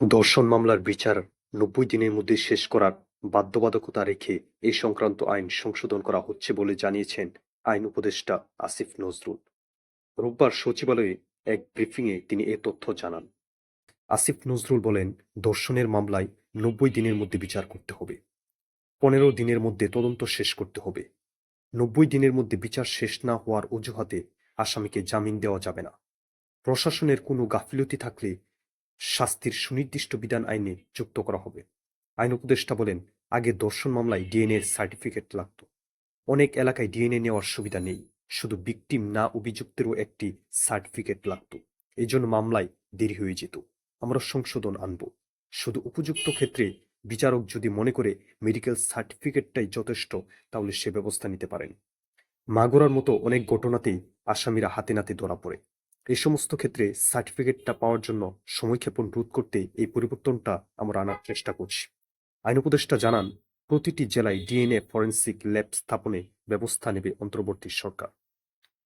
ধর্ষণ মামলার বিচার নব্বই দিনের মধ্যে শেষ করার বাধ্যবাধকতা রেখে এ সংক্রান্ত আইন সংশোধন করা হচ্ছে বলে জানিয়েছেন আইন উপদেষ্টা আসিফ নজরুল। রোববার সচিবালয়ে এক ব্রিফিংয়ে তিনি এ তথ্য জানান। আসিফ নজরুল বলেন ধর্ষণের মামলায় নব্বই দিনের মধ্যে বিচার করতে হবে। পনেরো দিনের মধ্যে তদন্ত শেষ করতে হবে। নব্বই দিনের মধ্যে বিচার শেষ না হওয়ার অজুহাতে আসামিকে জামিন দেওয়া যাবে না। প্রশাসনের কোনো গাফিলতি থাকলে শাস্তির সুনির্দিষ্ট বিধান আইনে যুক্ত করা হবে। আইন উপদেষ্টা বলেন, আগে দর্শন মামলায় ডিএনএ সার্টিফিকেট লাগতো। অনেক এলাকায় ডিএনএ নেওয়ার সুবিধা নেই, শুধু বিক্টিম না অভিযুক্তেরও একটি সার্টিফিকেট লাগতো। এই জন্য মামলায় দেরি হয়ে যেত। আমরা সংশোধন আনব। শুধু উপযুক্ত ক্ষেত্রে বিচারক যদি মনে করে মেডিকেল সার্টিফিকেটটাই যথেষ্ট, তাহলে সে ব্যবস্থা নিতে পারেন। মাগুরার মতো অনেক ঘটনাতেই আসামিরা হাতে নাতে ধরা পড়ে। এই সমস্ত ক্ষেত্রে সার্টিফিকেটটা পাওয়ার জন্য সময়ক্ষেপণ রোধ করতে এই পরিবর্তনটা আমরা আনার চেষ্টা করছি। আইন উপদেষ্টা জানান, প্রতিটি জেলায় ডিএনএ ফরেন্সিক ল্যাব স্থাপনে ব্যবস্থা নেবে অন্তর্বর্তী সরকার।